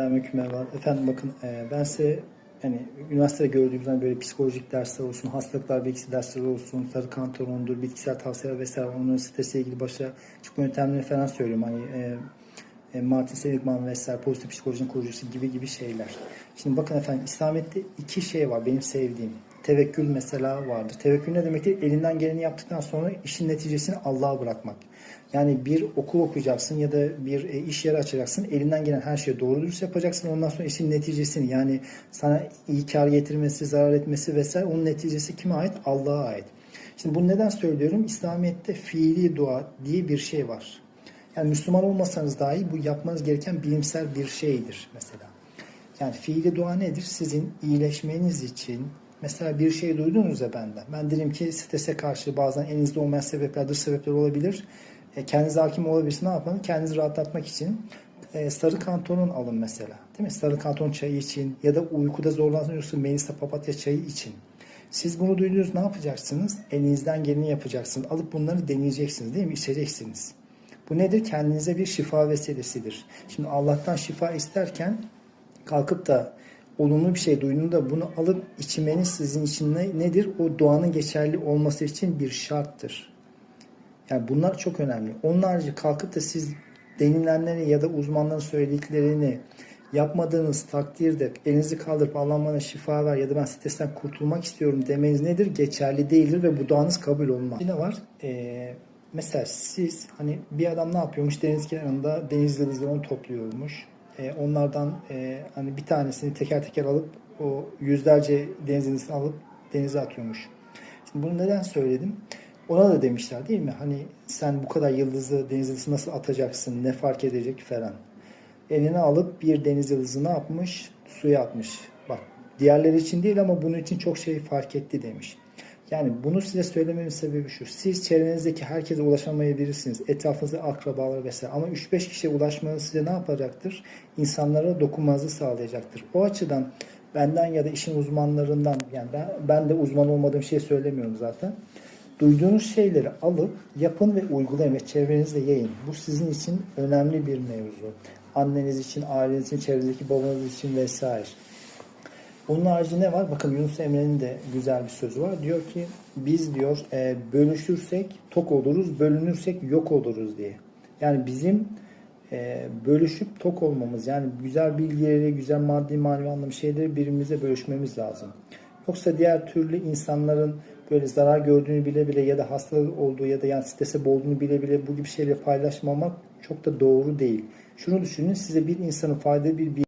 Selamünaleyküm merhaba. Efendim bakın e, ben size hani üniversitede gördüğümüzden böyle psikolojik dersler olsun, hastalıklar bilgisi dersleri olsun, sarı kantarondur, bitkisel tavsiyeler vesaire onun stresle ilgili başa çıkma yöntemlerini falan söylüyorum. Hani e, e, Martin Seligman vesaire pozitif psikolojinin kurucusu gibi gibi şeyler. Şimdi bakın efendim İslamiyet'te iki şey var benim sevdiğim. Tevekkül mesela vardır. Tevekkül ne demektir? Elinden geleni yaptıktan sonra işin neticesini Allah'a bırakmak. Yani bir okul okuyacaksın ya da bir e, iş yeri açacaksın. Elinden gelen her şeyi doğru dürüst yapacaksın. Ondan sonra işin neticesini yani sana iyi kar getirmesi, zarar etmesi vesaire onun neticesi kime ait? Allah'a ait. Şimdi bunu neden söylüyorum? İslamiyet'te fiili dua diye bir şey var. Yani Müslüman olmasanız dahi bu yapmanız gereken bilimsel bir şeydir mesela. Yani fiili dua nedir? Sizin iyileşmeniz için mesela bir şey duydunuz ya benden. Ben dedim ki strese karşı bazen elinizde olmayan sebepler, dış sebepler olabilir. E, kendinize hakim olabilirsiniz. Ne yapalım? Kendinizi rahatlatmak için e, sarı kantonun alın mesela. Değil mi? Sarı kanton çayı için ya da uykuda zorlanıyorsunuz Melisa papatya çayı için. Siz bunu duydunuz ne yapacaksınız? Elinizden geleni yapacaksınız. Alıp bunları deneyeceksiniz değil mi? İçeceksiniz. Bu nedir? Kendinize bir şifa vesilesidir. Şimdi Allah'tan şifa isterken kalkıp da olumlu bir şey duyduğunda bunu alıp içmeniz sizin için ne, nedir? O duanın geçerli olması için bir şarttır. Yani bunlar çok önemli. Onun harici kalkıp da siz denilenleri ya da uzmanların söylediklerini yapmadığınız takdirde elinizi kaldırıp Allah bana şifa ver ya da ben stresten kurtulmak istiyorum demeniz nedir? Geçerli değildir ve bu duanız kabul olmaz. Ne var? Ee, mesela siz hani bir adam ne yapıyormuş? Deniz kenarında deniz yıldızlarını topluyormuş. Ee, onlardan e, hani bir tanesini teker teker alıp o yüzlerce deniz yıldızını alıp denize atıyormuş. Şimdi bunu neden söyledim? Ona da demişler değil mi? Hani sen bu kadar yıldızı deniz yıldızı nasıl atacaksın? Ne fark edecek falan. Eline alıp bir deniz yıldızı ne yapmış? Suya atmış. Bak diğerleri için değil ama bunun için çok şey fark etti demiş. Yani bunu size söylememin sebebi şu. Siz çevrenizdeki herkese ulaşamayabilirsiniz. Etrafınızda akrabalar vesaire. Ama 3-5 kişiye ulaşmanız size ne yapacaktır? İnsanlara dokunmanızı sağlayacaktır. O açıdan benden ya da işin uzmanlarından yani ben, ben de uzman olmadığım şey söylemiyorum zaten. Duyduğunuz şeyleri alıp yapın ve uygulayın ve çevrenizde yayın. Bu sizin için önemli bir mevzu. Anneniz için, aileniz için, çevrenizdeki babanız için vesaire. Onun harici ne var? Bakın Yunus Emre'nin de güzel bir sözü var. Diyor ki biz diyor e, bölüşürsek tok oluruz, bölünürsek yok oluruz diye. Yani bizim e, bölüşüp tok olmamız yani güzel bilgileri, güzel maddi manevi anlamda şeyleri birbirimize bölüşmemiz lazım. Yoksa diğer türlü insanların böyle zarar gördüğünü bile bile ya da hastalık olduğu ya da yani strese boğduğunu bile bile bu gibi şeyleri paylaşmamak çok da doğru değil. Şunu düşünün size bir insanın faydalı bir